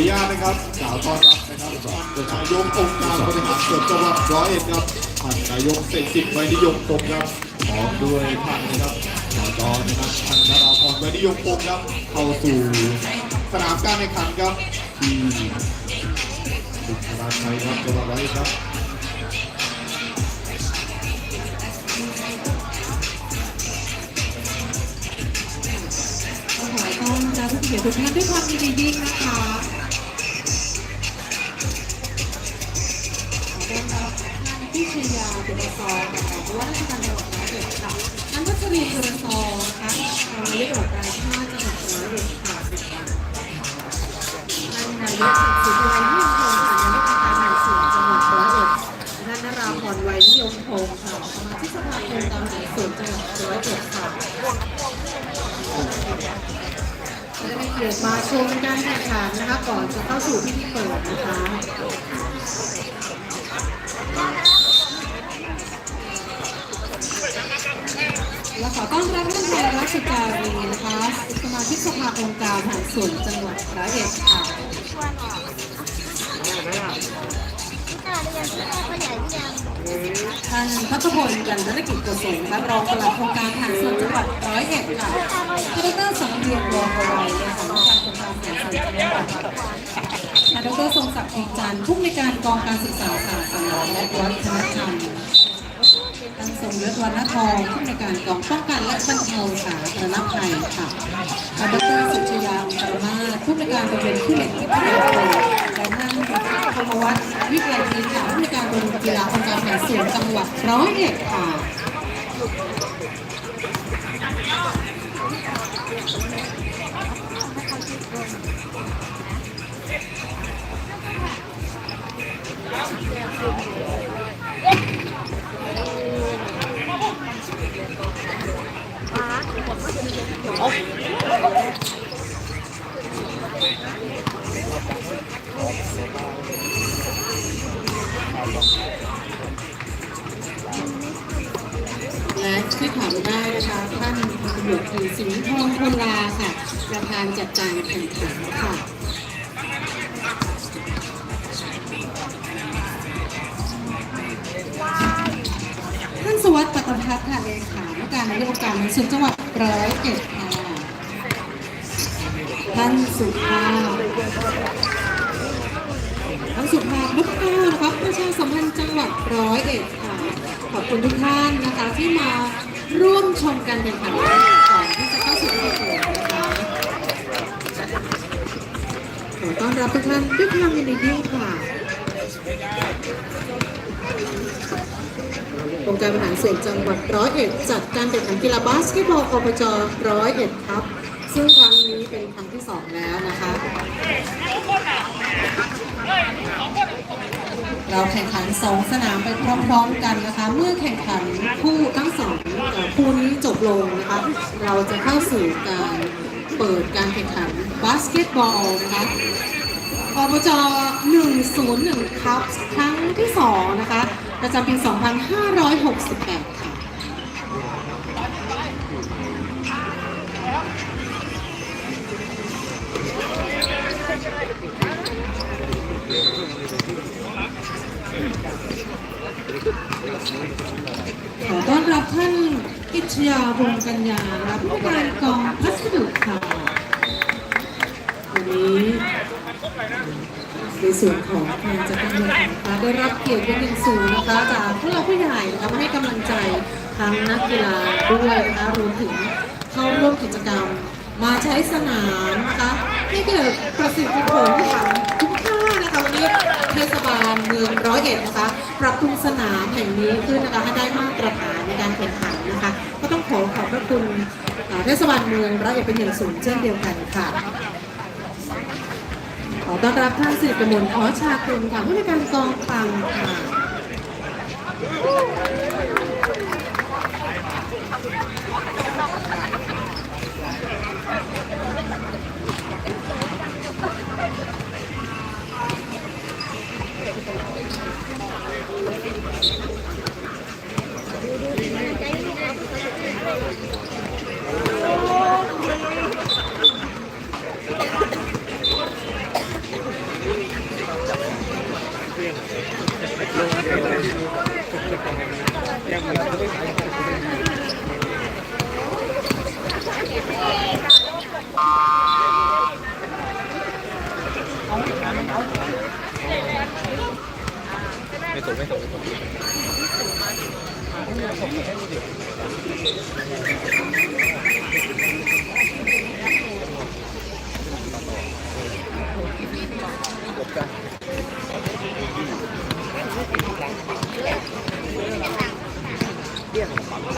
นุญาตนะครับกล่าวต้อนรับนะครับประธานยกองค์การบริหารส่วนจังหวัดร้อยเอ็ดครับท่านนายกเศรษฐกิจไวนิยมพงครับพร้อมด้วยท่านนะครับสจนะครับท่านนราพรไวนิยมพงครับเข้าสู่สนามการแข่งขันครับที่สุขราชัยครับจังหวัดร้อยเอ็ดครับขอต้อนรับผู้เกียรติทุกท่านด้วยความยินดียิ่งนะคะ ต้อนรับท่ชยาบุตรซองนะคะเพราะว่าราชการจังหวัดร้อยเอ็ดค่ะท่านพัชรีบุตรซองนะคะนายกองการชาจังหวัดร้อยเอ็ดค่ะท่านนายกสุริยนิยมพงศ์ค่ะนายกองการบริหารส่วนจังหวัดร้อยเอ็ดท่านนราพรไวยนิยมพงศ์ค่ะสมาชิกสภาองค์การบริหารส่วนจังหวัดร้อยเอ็ดค่ะจะได้เกียรติมาชมการแข่งขันนะคะก่อนจะเข้าสู่พิธีเปิดนะคะ อต้อนรับท่านนายรัชการีนะคะสมาชิกสภาองค์การบริหารส่วนจังหวัดร้อยเอ็ดค่ะท่านพัชพลกันธนกิจกศลนะคะรองปลัดโครงการทางส่วนจังหวัดร้อยเอ็ดค่ะท่านดรสังเวียนวงศ์ไวเลขาธิกงารโครงการทางส่วนจังหวัดดรทรงศักดิ์อิจันทร์ผู้ในการกองการศึกษาศาสนาและวัฒนธรรม ท่านสมยศวรรณทองผู้ในวยการกองป้องกันและบรรเทาสาธารณภัยค่ะท่านดรสุชยาอุตรมาผู้ในวยการโรงเรียนผู้เด็กวิทยาคมและท่งประธานพมวัฒน์วิทยาธีค่ะผู้ในวยการโรงเรียนกีฬาองค์การแห่งส่วนจังหวัดร้อยเอ็ดค่ะและ ประธานจัดการแข่งขันค่ะท่านสวัสดิ์ปัตตพัฒน์ค่ะเลขานุการนายกองค์การส่วนจังหวัดร้อยเอ็ดค่ะท่านสุภาพท่านสุภาพลูกข้านะครับประชาสัมพันธ์จังหวัดร้อยเอ็ดค่ะ ขอบคุณทุกท่านนะคะที่มาร่วมชมการแข่งขันก่อนที่จะเข้าสู่พิธีเปิดน ขอต้อนรับทุกท่านด้วยความยินดียค่ะองค์การบริหารส่วนจังหวัดร้อยเอ็ดจัดการแข่งขันกีฬาบาสเกตบอลกปจร้อยเอ็ดครับ ซึ่งครั้งนี้เป็นครั้งที่สองแล้วนะคะ เราแข่งขันสองสนามไปพร้อมๆกันนะคะ เมื่อแข่งขันคู่ทั้งสองคู่นี้จบลงนะคะ เราจะเข้าสู่การ เปิดการแข่งขันบาสเกตบอลนะคะอบจ101ครับครั้งที่ 2 นะคะ ประจำปี 2568 ค่ะขอต้อนรับท่านกิจยาวงศ์กัญญาผู้การกองพัสดุค่ะวันนี้ ในส่วนของการจัดการแข่งขันนะคะได้รับเกียรติเป็นอย่างสูงนะคะจากผู้หลักผู้ใหญ่นะคะมาให้กำลังใจทั้งนักกีฬาด้วยนะคะรวมถึงเข้าร่วมกิจกรรม มาใช้สนามนะคะให้เกิดประสิทธิผลค่ะคุ้มค่านะคะวันนี้เทศบาลเมืองร้อยเอ็ดนะคะปรับปรุงสนามแห่งนี้ขึ้นนะคะให้ได้มาตรฐานในการแข่งขันนะคะ ก็ต้องขอขอบพระคุณเทศบาลเมืองร้อยเอ็ดเป็นอย่างสูงเช่นเดียวกันค่ะ อต้อนรับท่านสิริกมลขอชาคุณค่ะผู้ในการกองฟังค่ะ ไม่ถูกไม่ถูกท